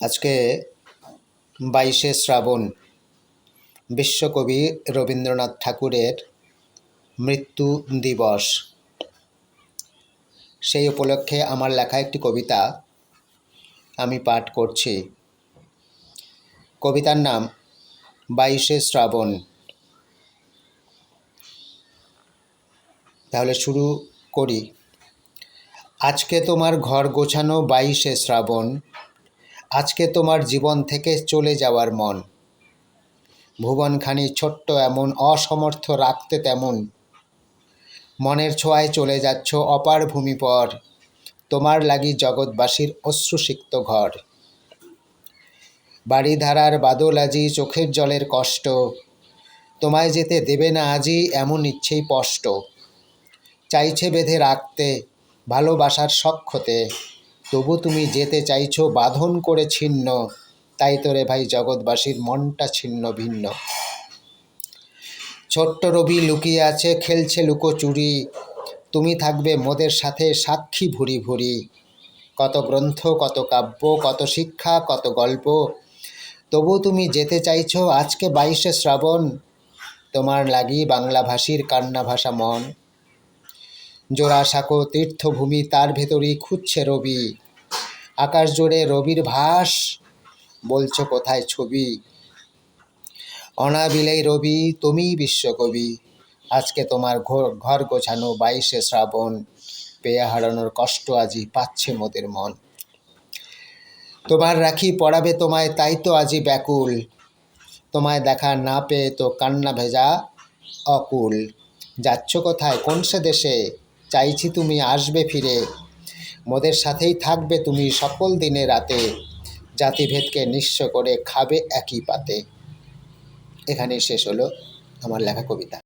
আজকে বাইশে শ্রাবণ বিশ্বকবি রবীন্দ্রনাথ ঠাকুরের মৃত্যু দিবস। সেই উপলক্ষে আমার লেখা একটি কবিতা আমি পাঠ করছি। কবিতার নাম বাইশে শ্রাবণ। তাহলে শুরু করি। আজকে তোমার ঘর গোছানো বাইশে শ্রাবণ। আজকে তোমার জীবন থেকে চলে যাওয়ার মন। ভুবনখানি ছোট্ট এমন, অসমর্থ রাখতে তেমন। মনের ছোঁয়ায় চলে যাচ্ছ অপার ভূমি পর তোমার লাগি জগৎবাসীর অশ্রুসিক্ত ঘর। বাড়িধারার বাদল আজি চোখের জলের কষ্ট। তোমায় যেতে দেবে না আজি এমন ইচ্ছেই স্পষ্ট। চাইছে বেঁধে রাখতে, ভালোবাসার সক্ষতে তবু তুমি যেতে চাইছো বাঁধন করে ছিন্ন। তাই তোরে ভাই জগৎবাসীর মনটা ছিন্ন ভিন্ন। ছোট্ট রবি লুকিয়ে আছে, খেলছে লুকোচুরি তুমি থাকবে মোদের সাথে সাক্ষী ভুরি ভুরি। কত গ্রন্থ, কত কাব্য, কত শিক্ষা, কত গল্প। তবু তুমি যেতে চাইছো আজকে বাইশে শ্রাবণ। তোমার লাগি বাংলাভাষীর কান্না ভাষা মন। জোড়াসাঁকো তীর্থভূমি তার ভেতরই খুঁজছে রবি। আকাশ জুড়ে রবির ভাস। বলছো কোথায় ছবি? অনাবিলেই রবি, তুমিই বিশ্বকবি। আজকে তোমার ঘর ঘর গোছানো বাইশে শ্রাবণ। পেয়ে হারানোর কষ্ট আজি পাচ্ছে মোদের মন। তোমার রাখি পড়াবে তোমায়, তাই তো আজি ব্যাকুল। তোমায় দেখা না পেয়ে তো কান্না ভেজা অকুল। যাচ্ছ কোথায়? কোন সে দেশে? চাইছি তুমি আসবে ফিরে। মোদের সাথেই থাকবে তুমি সকল দিনে রাতে। জাতিভেদকে নিঃস্ব করে খাবে একই পাতে। এখানেই শেষ হলো আমার লেখা কবিতা।